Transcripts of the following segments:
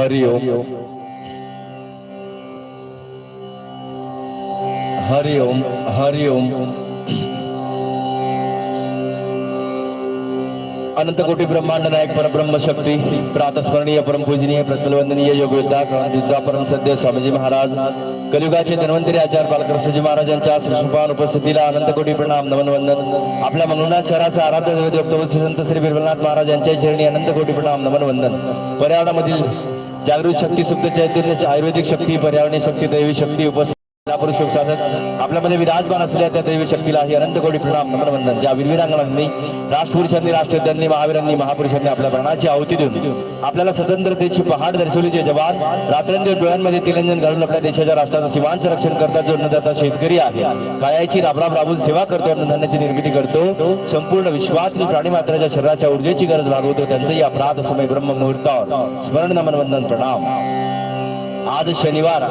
हरि ओम हरि ओम हरि ओम अनंत कोटी ब्रह्मांड नायक परब्रह्म शक्ती प्रातस्मरणीय परमपूजनीय प्रतलवंदनीय योग योद्धा क्रांतियोद्धा परम सद्य स्वामीजी महाराज कलियुगाचे धन्वंतरी आचार्य बालकृष्णजी महाराजांच्या सृष्टपान उपस्थितीला अनंत कोटी प्रणाम नमन वंदन आपल्या मंगळनाथ शहराचा आराध्य दैवत श्री संत श्री बिरबलनाथ महाराज यांच्या चरणी अनंत कोटी प्रणाम नमन वंदन पर्यावरणामधील जागृत शक्ती सुप्त चैतन्य आयुर्वेदिक शक्ती पर्यावरणीय शक्ती दैवी शक्ती उपस्थित पुरुष साधक आपल्यामध्ये विराजमान असलेल्या त्या दैवी शक्तीला ही अनंत कोटी प्रणाम नमन वंदन ज्या वीरवीरांगणांनी राष्ट्रपुरुषांनी राष्ट्रध्यांनी महावीरांनी महापुरुषांनी आपल्या प्राणाची आहुती देऊन आपल्याला स्वतंत्रतेची पहाड दर्शवली जे जवान रात्रंदिवस डोळ्यांमध्ये तिरंजन घालून आपल्या देशाच्या राष्ट्राचं सीमांचं रक्षण करतात जो अन्नदाता शेतकरी आहे. कायाची राबराब राबून सेवा करतो अन्नधान्याची निर्मिती करतो. संपूर्ण विश्वातील प्राणी मात्राच्या शरीराच्या ऊर्जेची गरज भागवतो त्यांचंही अपराध समय ब्रह्म मुहूर्तावर. स्मरण नमन वंदन प्रणाम. आज शनिवार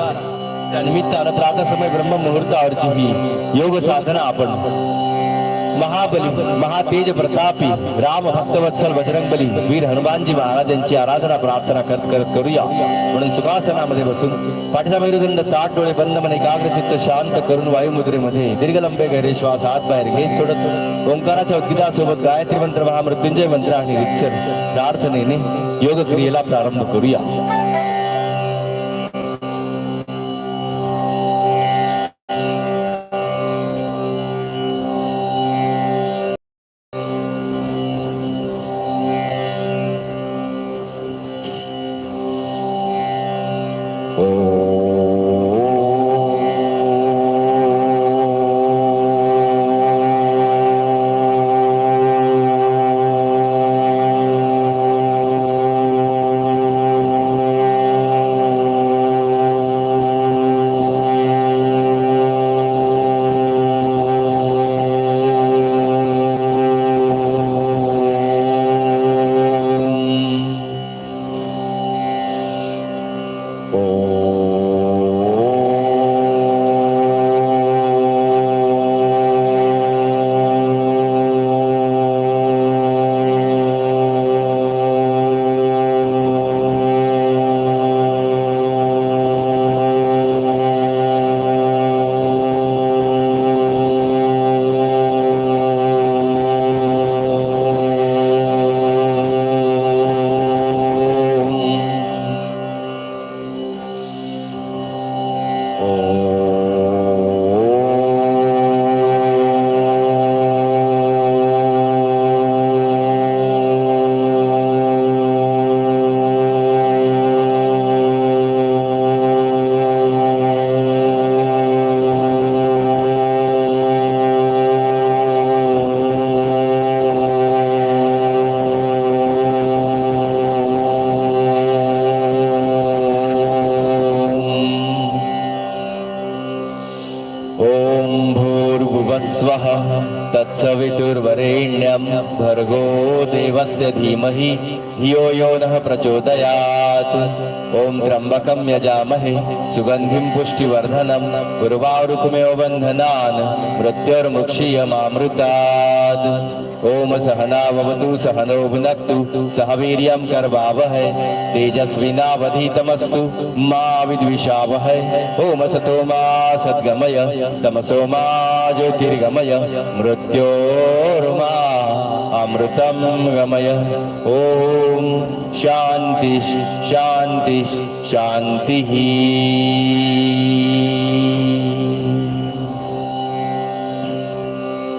त्या निमित्तानं प्रातसमय ब्रह्म मुहूर्तावरची ही. योग साधना आपण. महाबली महातेज प्रतापी राम भक्तवत्सल बजरंगबली वीर हनुमानजी महाराजांची आराधना प्रार्थना करत करत करूया. म्हणून सुखासनामध्ये बसून पाठीचा मेरुदंड ताट डोळे बंद मन एकाग्र चित्त शांत करून वायुमुद्रेमध्ये दीर्घ लंबे गैरे श्वास आत बाहेर घेत सोडत ओंकाराच्या उद्गीतासोबत गायत्री मंत्र महामृत्युंजय मंत्र आणि रित्सर प्रार्थनेने योग क्रियेला प्रारंभ करूया. धीमहि धियो यो नः प्रचोदयात्। ॐ त्र्यम्बकं यजामहे सुगन्धिं पुष्टिवर्धनं गुरुवारुकुमेव बन्धनान् मृत्योर्मुक्षीयमामृतात्। ॐ सहनावतु सहनो भुनक्तु सह वीर्यं कर्वावहै तेजस्विनावधीतमस्तु मा विद्विषावहै। ॐ सतो मा सद्गमय तमसो मा ज्योतिर्गमय मृत्योर्मा अमृतम गमय। ओम शान्ति शान्ति शान्तिः।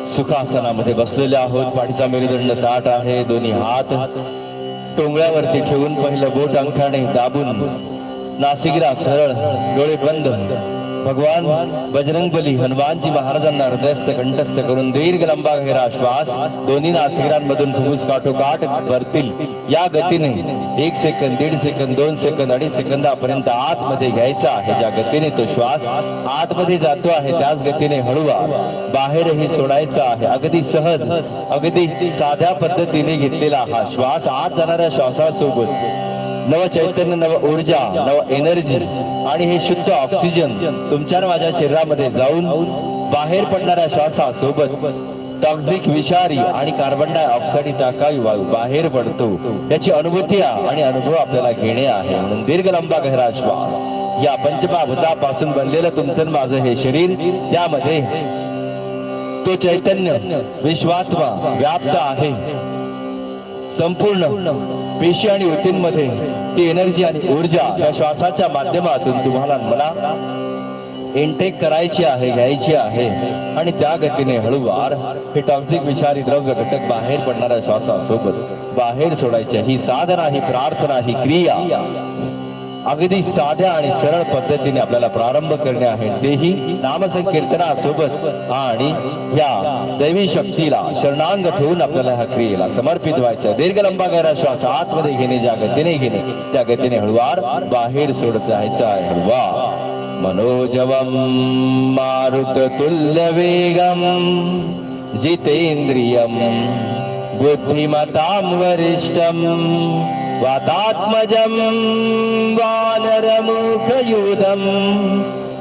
सुखासनामध्ये बसलेले आहोत. पाठीचा मेरुदंड ताट आहे. दोन्ही हात टोंगळ्यावरती ठेवून पहिलं बोट अंगठाने दाबून नासिकरा सरळ डोळे बंद भगवान बजरंगबली हनुमानजी महाराजांना हृदयस्थ कंठस्थ करून दीर्घ लंबा घेरा श्वास दोन्ही नासिकांमधून फुफ्फुस काठोकाठ भरतील. या गतीने एक सेकंद दीड सेकंद दोन सेकंद अडीच सेकंदापर्यंत आतमध्ये घ्यायचा आहे. ज्या गतीने तो श्वास आतमध्ये जातो आहे त्याच गतीने हळूवा बाहेरही सोडायचा आहे. अगदी सहज अगदी साध्या पद्धतीने घेतलेला हा श्वास आत जाणाऱ्या श्वासासोबत नव चैतन्य नव ऊर्जा नव एनर्जी आणि हे शुद्ध ऑक्सिजन तुमच्या माझ्या शरीरामध्ये जाऊन बाहेर पडणाऱ्या श्वासासोबत टॉक्झिक विषारी आणि कार्बन डायऑक्साईडचा काही वायू बाहेर पडतो. याची अनुभूती आणि अनुभव आपल्याला घेणे आहे. म्हणून दीर्घ लंबा गहरा श्वास. या पंचमहाभूतापासून बनलेलं तुमचं माझं हे शरीर यामध्ये तो चैतन्य विश्वात्मा व्याप्त आहे. संपूर्ण पेशी आणि ऊतींमध्ये ती एनर्जी आणि ऊर्जा या श्वासाच्या माध्यमातून तुम्हाला मला इनटेक करायची आहे घ्यायची आहे. आणि त्या गतीने हळूवार हे टॉक्झिक विषारी द्रव्य घटक बाहेर पडणाऱ्या श्वासासोबत बाहेर सोडायचे ही साधना ही प्रार्थना ही क्रिया अगदी साध्या आणि सरळ पद्धतीने आपल्याला प्रारंभ करणे आहे. तेही नामसंकीर्तनासोबत आणि या दैवी शक्तीला शरणांग ठेवून आपल्याला ह्या क्रियेला समर्पित व्हायचं दीर्घ लंबा गैरा श्वास आतमध्ये घेणे ज्या गतीने घेणे त्या गतीने हळुवार बाहेर सोडत राहायचं आहे हळवा. मनोजवम मारुत तुल्य वेगम जितेंद्रियम बुद्धिमतां वरिष्ठं वातात्मजं वानरमुखयुधं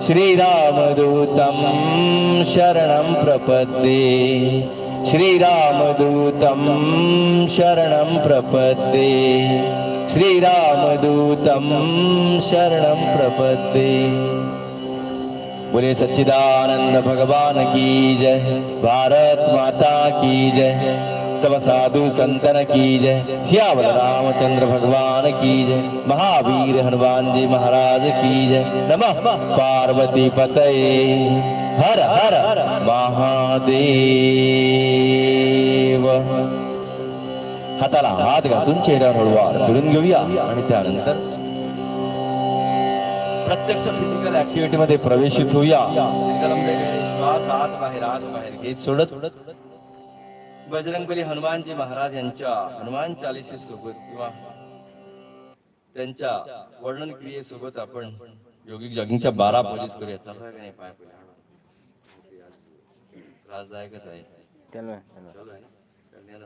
श्रीरामदूतं शरणं प्रपद्ये। श्रीरामदूतं शरणं प्रपद्ये। श्रीरामदूतं शरणं प्रपद्ये। बोले सच्चिदानंद भगवान की जय भारत माता की जय। सब साधु संतन की जय। श्यावल रामचंद्र भगवान की जय। महावीर हनुमान जी महाराज की जय। नमः पार्वती पतये। हर हर महादेव। हाताला हात घासून चेहऱ्यावर हळूवार फिरून घेऊया आणि त्यानंतर प्रत्यक्ष फिजिकल ऍक्टिव्हिटी मध्ये प्रवेशित होऊया श्वास आत बाहेर आत बाहेर घेत सोडत सोडत. बजरंगबली हनुमानजी महाराज यांच्या हनुमान चालिसे सोबत किंवा त्यांच्या वर्णन क्रियेसोबत आपण योगिक जॉगिंगच्या बारा पोलीस करूया. चालू. नाही पाय. त्रासदायकच आहे.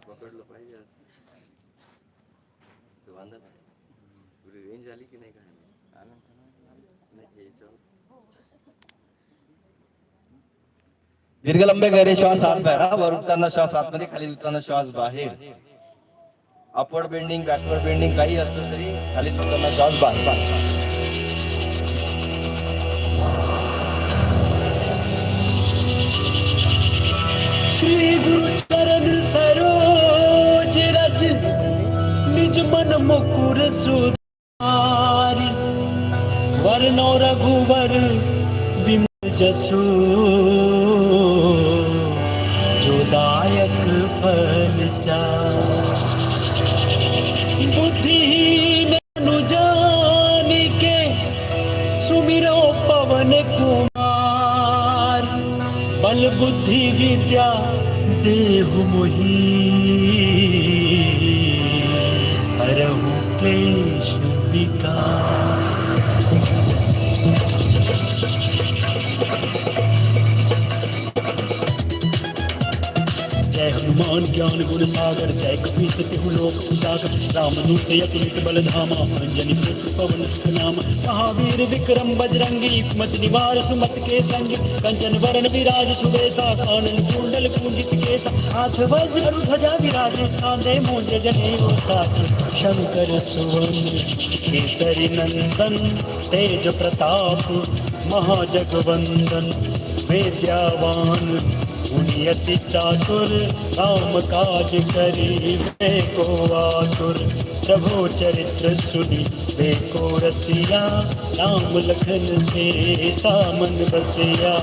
पकडलं पाहिजे रेंज आली की नाही काय नाही, याच्यावर. दीर्घ लंबे गैरे श्वास आत बाहेर. वर उठताना श्वास आतमध्ये खाली उठताना श्वास बाहेर. अपवर्ड बेंडिंग बॅकवर्ड बेंडिंग काही असलं तरी खाली उठताना श्वास बाहेर. श्री गुरु चरण सरोज रज निज मन मुकुर सुधारी वरनो रघुवर विमल जसू देहु ज्ञान सागर जय कपी हो लोक उजागर राम दूत यतुलित बल धामा अंजनी पवन नाम महावीर विक्रम बजरंगी मत निवार सुमत के संग कंचन वरण विराज सुबेसा कानन कुंडल कुंडित केसा हाथ वज्र ध्वजा विराज कांधे मोज जने साथ शंकर सुवन केसरी नंदन तेज प्रताप महाजगवंदन वेद्यावान। पुण्यति चातुर, राम काज करी वे को आतुर। प्रभु चरित्र सुनी को रसिया, राम लखन से तामन बसिया।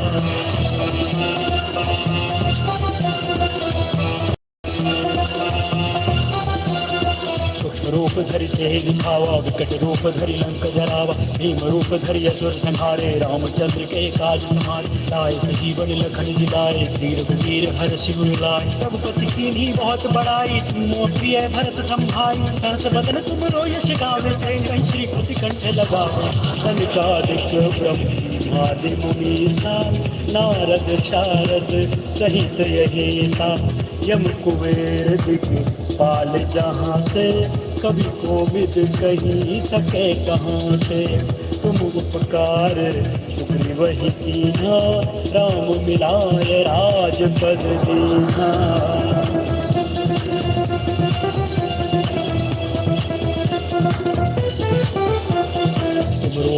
धरि सेज दिखावा विकट रूप धरि लंक जरावा भीम रूप धरि असुर संहारे रामचंद्र के काज समारे लाए सजीवन लखन जिलाए वीर वीर हर शिव लाए। रघुपति की ही बहुत बड़ाई मोती है भरत संभाई सहस बदन तुम रो यश गावे कहीं श्री पति कंठ लगावे। सनिकादिक ब्रह्मादि मुनीसा नारद शारद सहित यही सा यम कुबेर दिख। पाल जहाँ से कभी कोविद कहीं सके कहाँ से। तुम उपकार शुक्र वही कीना राम मिलाय राजपद दीना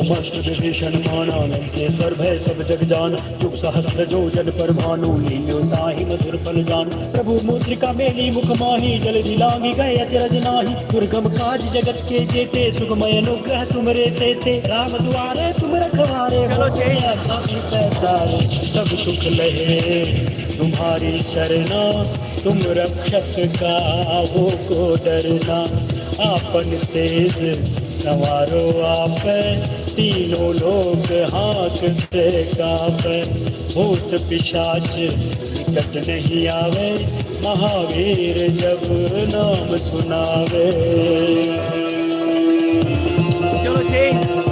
मस्त विभीषण माना लंकेश्वर भय सब जग जान युग सहस्त्र जो जन पर भानु लील्यो ताहि मधुर फल जान प्रभु मुद्रिका मेली मुख माही जल दिलांगी, गए अचरज नाही दुर्गम काज जगत के जेते सुगमय अनुग्रह तुमरे तेते राम द्वारे तुम रखवारे चलो सब सुख लहे तुम्हारी शरणा तुम रक्षक का हो को डरना, आपन तेज सवारो आप तीनों लोग हाथ से काप। भूत पिशाच निकट नहीं आवे महावीर जब नाम सुनावे। चलो ठीक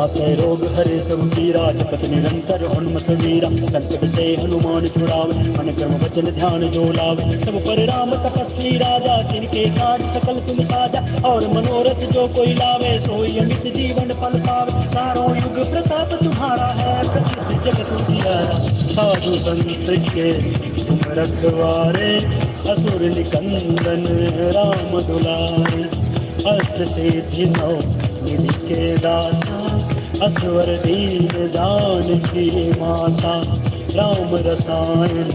नासे रोग, हरे सब पीरा जपत निरंतर हनुमत वीरा। संकट से हनुमान छुड़ावे मन कर्म वचन ध्यान जो लावे। सब पर राम तपस्वी राजा, जिनके काज सकल तुम साजा। और मनोरथ जो कोई लावे, सोई अमित जीवन फल पावे। चारों युग प्रताप, तुम्हारा है प्रसिद्ध जगत साधु संत के तुम रखवारे, असुर निकंदन राम दुलारे। अष्ट सिद्धि नौ, निधि के दाता। असवर दीन जान की माता राम रसायन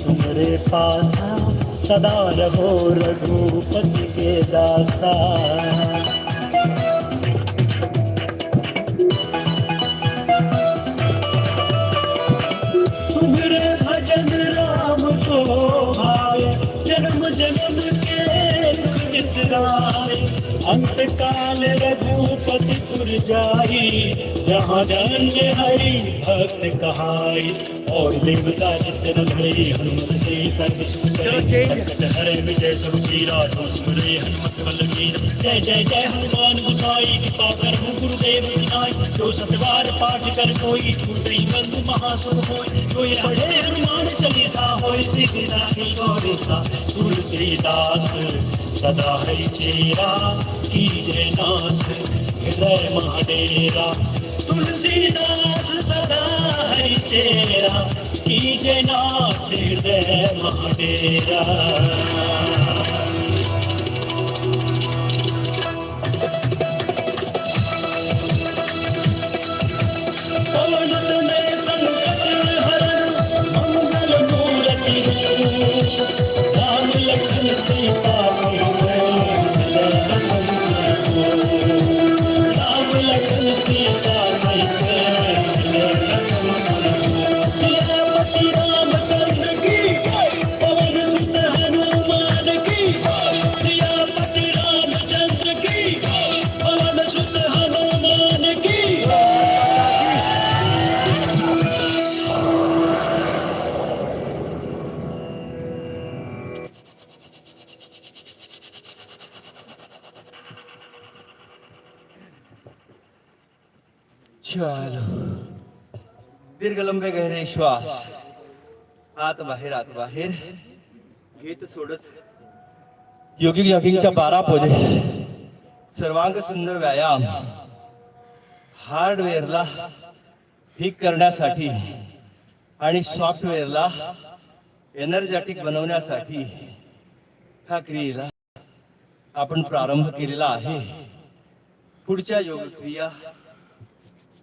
तुम्हारे पासा सदा रहो रघुपति के दासा काल रघुपति पुर जाई जहाँ जन्य हरि भक्त कहाई और देवता जितन भरे हनुमत से सर्व सुख करे संकट हरे विजय सब चीरा जो सुमरे हनुमत बल जय जय जय हनुमान गुसाई कृपा कर गुरुदेव। की जो सतवार पाठ कर कोई छूटे बंधु महासुर हो जो ये पढ़े हनुमान चालीसा हो सिद्धि साखी गौरीसा तुलसीदास सदा है चेरा की जय नाथ हृदय महाडेरा। तुलसीदास सदा है चेरा की जय नाथ हृदय महाडेरा। राम लखन सीता चलो दीर्घ लंबे गहरे श्वास। आत बाहेर आत बाहेर। घेत सोडत। योगिक जॉगिंगच्या बारा पोजेस सर्वांग सुंदर व्यायाम। हार्डवेअरला ठीक करण्यासाठी आणि सॉफ्टवेअरला एनर्जेटिक बनवण्यासाठी ह्या क्रियेला आपण प्रारंभ केलेला आहे. पुढच्या योग क्रिया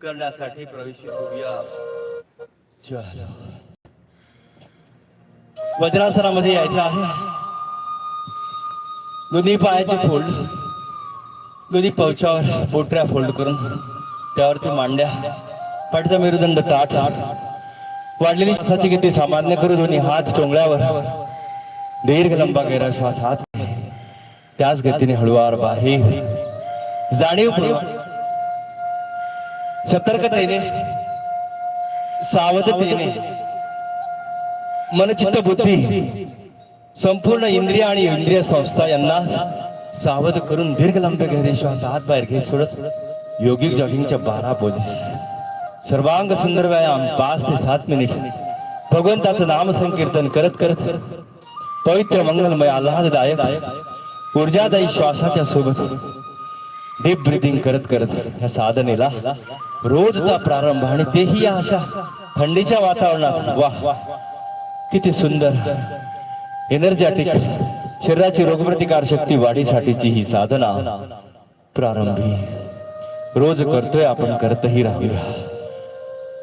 करण्यासाठी प्रवेश करूया. चलो वज्रासनामध्ये यायचं आहे. दोन्ही पायाचे फोल्ड दोन्ही पवच्यावर पोटऱ्या फोल्ड करून त्यावरती मांड्या पाठचा मेरुदंड ताठ वाढलेली श्वासाची गती सामान्य करून दोन्ही हात टोंगळ्यावर. दीर्घ लंबा गैरा श्वास हात. त्याच गतीने हळुवार बाहेर. जाणीवपूर्वक सतर्कतेने सावधतेने मनचित्त बुद्धी संपूर्ण इंद्रिय आणि इंद्रिय संस्था यांना सावध करून दीर्घ लंब घेरे श्वास आत बाहेर घेत सोडत योगिक जॉगिंगच्या बारा पोलीस सर्वांग सुंदर व्यायाम पाच ते सात मिनिट. भगवंताचं नाम संकीर्तन करत करत पवित्र मंगलमय आल्हाददायक ऊर्जादायी श्वासाच्या सोबत डीप ब्रिदिंग करत करत ह्या साधनेला रोजचा प्रारंभ आणि तेही अशा थंडीच्या वातावरणात. वा किती सुंदर. एनर्जेटिक शरीराची रोगप्रतिकार शक्ती वाढीसाठीची ही साधना प्रारंभी. रोज करतोय आपण करतही राहूया.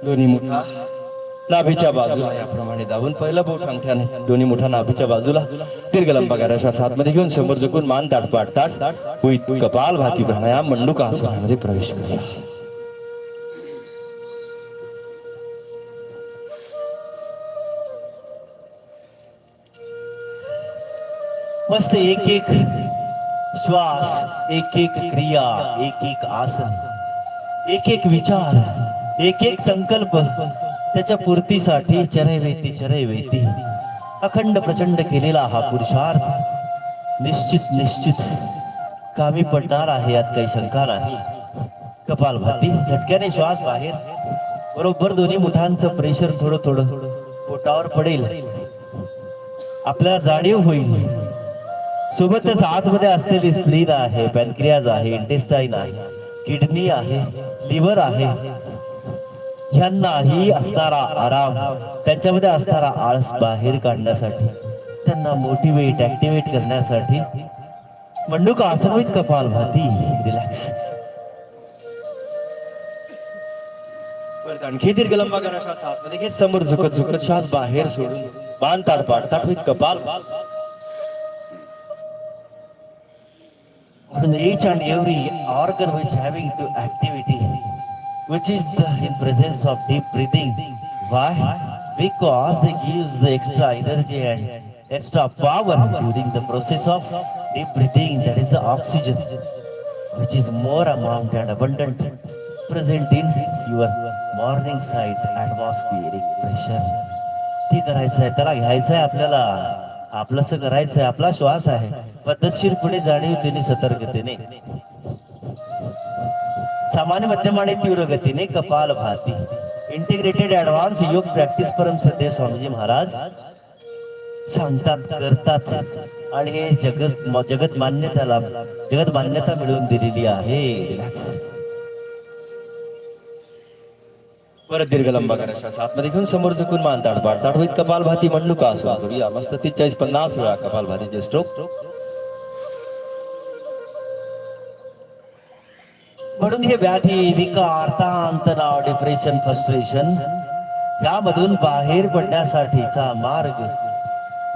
दोन्ही मुठा नाभीच्या बाजूला. याप्रमाणे दाबून पहिला बोट अंगठ्याने दोन्ही मुठा नाभीच्या बाजूला. दीर्घ लंबा करायचा सातमध्ये घेऊन समोर झुकून मान ताट पाट ताट. होईत कपाल भाती प्राणायाम मंडुका आसनामध्ये प्रवेश करूया. मस्त एक एक श्वास एक एक क्रिया एक एक आसन एक एक विचार एक एक संकल्प त्याच्या पूर्तीसाठी चरय वेती चरय वेती अखंड प्रचंड केलेला हा पुरुषार्थ निश्चित निश्चित कामी पडणार आहे यात काही शंका नाही. कपालभाती झटक्याने श्वास बाहेर. बरोबर दोन्ही मुठांचं प्रेशर थोडं थोडं पोटावर पडेल. आपल्याला जाणीव होईल. सोबतच आतमध्ये असलेली स्प्लीन आहे पॅनक्रियाज आहे इंटेस्टाईन आहे किडनी आहे लिव्हर आहे ह्यांनाही असणारा आराम त्यांच्यामध्ये असणारा आळस बाहेर काढण्यासाठी त्यांना मोटिवेट ऍक्टिवेट करण्यासाठी. म्हणू का असमित कपाल भाती रिलॅक्स आणखी दीर्घ लंबा करा श्वास आतमध्ये समोर झुकत झुकत श्वास बाहेर सोडून बांध ताट पाट ताट कपाल. म्हणून each and every organ which having to activity which is the in presence of deep breathing why because they gives the extra energy and extra power during the process of deep breathing that is the oxygen which is more amount and abundant present in your morning side atmospheric pressure ते करायचं आहे त्याला घ्यायचं आहे आपल्याला आपलंस करायचं आहे आपला श्वास आहे. पद्धतशीरपणे जाणीवतेने सतर्कतेने. सामान्य मध्यम आणि तीव्र गतीने कपाल भाती. इंटिग्रेटेड ऍडव्हान्स योग प्रॅक्टिस परम श्रद्धेय स्वामीजी महाराज सांगतात करतात. आणि हे जगत जगत मान्यताला जगत मान्यता मिळवून दिलेली आहे. रिलॅक्स परत दीर्घ लंबा करा श्वास आतमध्ये घेऊन समोर झुकून मान ताट पाड ताट होईत कपाल भाती का असं करूया मस्त तीस चाळीस पन्नास वेळा कपाल भातीचे स्ट्रोक म्हणून हे व्याधी विकार ताण तणाव डिप्रेशन फ्रस्ट्रेशन यामधून बाहेर पडण्यासाठीचा मार्ग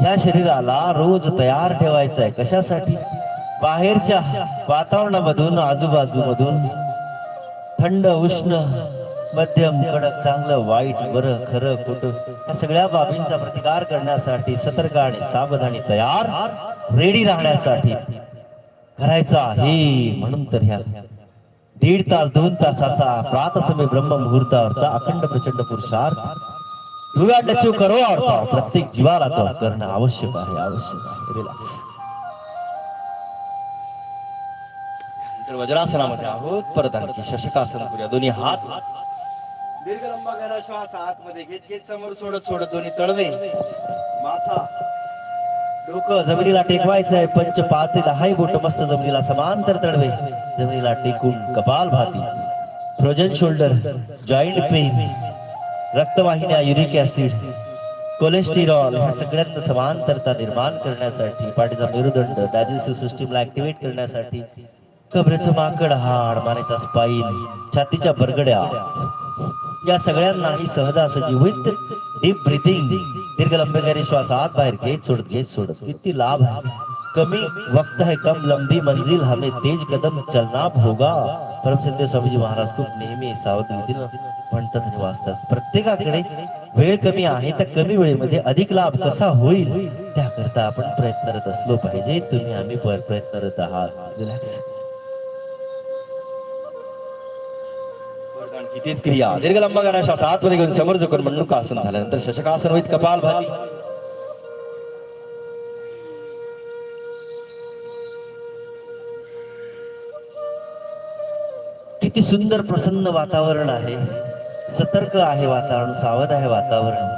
या शरीराला रोज तयार ठेवायचा आहे. कशासाठी? बाहेरच्या वातावरणामधून आजूबाजूमधून थंड उष्ण मध्यम कडक चांगलं वाईट बरं खरं खोटं या सगळ्या बाबींचा प्रतिकार करण्यासाठी सतर्क आणि सावधानी तयार रेडी राहण्यासाठी करायचा आहे म्हणून तर ह्या दीड तास दोन तासाचा प्रातसमय ब्रह्म मुहूर्तावरचा अखंड प्रचंड पुरुषार्थ. धुव्या डचू करो अर्थ प्रत्येक जीवाला तो करणं आवश्यक आहे आवश्यक आहे. रिलॅक्स तर वज्रासनामध्ये आहोत. परत आणखी शशकासन करूया दोन्ही हात दीर्घ लंबा करा श्वास आतमध्ये घेत घेत समोर सोडत सोडत दोन्ही तळवे. माथा. डोकं जमिनीला टेकवायचं आहे. पंच पाच दहाही बोट मस्त जमिनीला समांतर तडवे जमिनीला टेकून kapalbhati. Frozen shoulder joint pain रक्तवाहिन्या युरिक ऍसिड कोलेस्टेरॉल ह्या सगळ्यांना समांतरता निर्माण करण्यासाठी पाठीचा मेरुदंड डायजेस्टिव्ह सिस्टीमला ऍक्टिव्हेट करण्यासाठी कबरेचं माकड हाड मानेचा स्पाईन छातीच्या बरगड्या या सगळ्यांनाही सहजासहजी विथ डीप ब्रिथिंग दीर्घ लंबेकारी श्वास आत बाहेर घेत सोडत घेत सोडत. किती लाभ आहे. कमी वक्त है कम लंबी मंजिल हमें तेज कदम चलना होगा. परमसंत स्वामीजी महाराज खूप नेहमी सावधगिरीनं म्हणतात आणि वाचतात. प्रत्येकाकडे वेळ कमी आहे त्या कमी वेळेमध्ये अधिक लाभ कसा होईल त्याकरता आपण प्रयत्नरत असलो पाहिजे. तुम्ही आम्ही प्रयत्नरत आहात. इथेच क्रिया दीर्घ लंबा करा श्वास आतमध्ये घेऊन समोर झुकून म्हणून आसन झाल्यानंतर शशकासन होईत कपाल भाती किती सुंदर प्रसन्न वातावरण आहे. सतर्क आहे वातावरण सावध आहे वातावरण.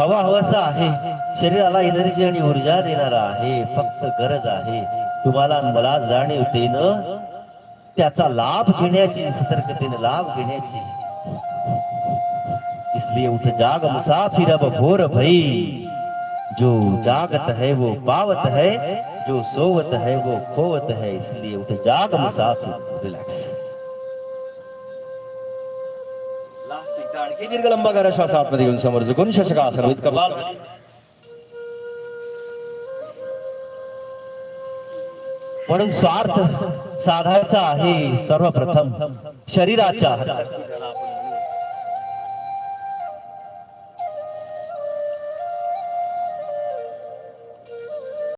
हवा हवासा आहे. शरीराला एनर्जी आणि ऊर्जा देणारा आहे. फक्त गरज आहे. तुम्हाला मला जाणीव देणं त्याचा लाभ घेण्याची सतर्कतेने लाभ घेण्याची. इसलिए उठ जाग मुसाफिर अब भोर भई. जो जागत है वो पावत है जो सोवत है वो खोवत है. इसलिए उठ जाग मुसाफिर रिलॅक्स आणखी दीर्घ लंबा करा श्वास आतमध्ये घेऊन समोर झुकून शशका सर्वित कपाल. म्हणून स्वार्थ साधायचा आहे सर्वप्रथम शरीराच्या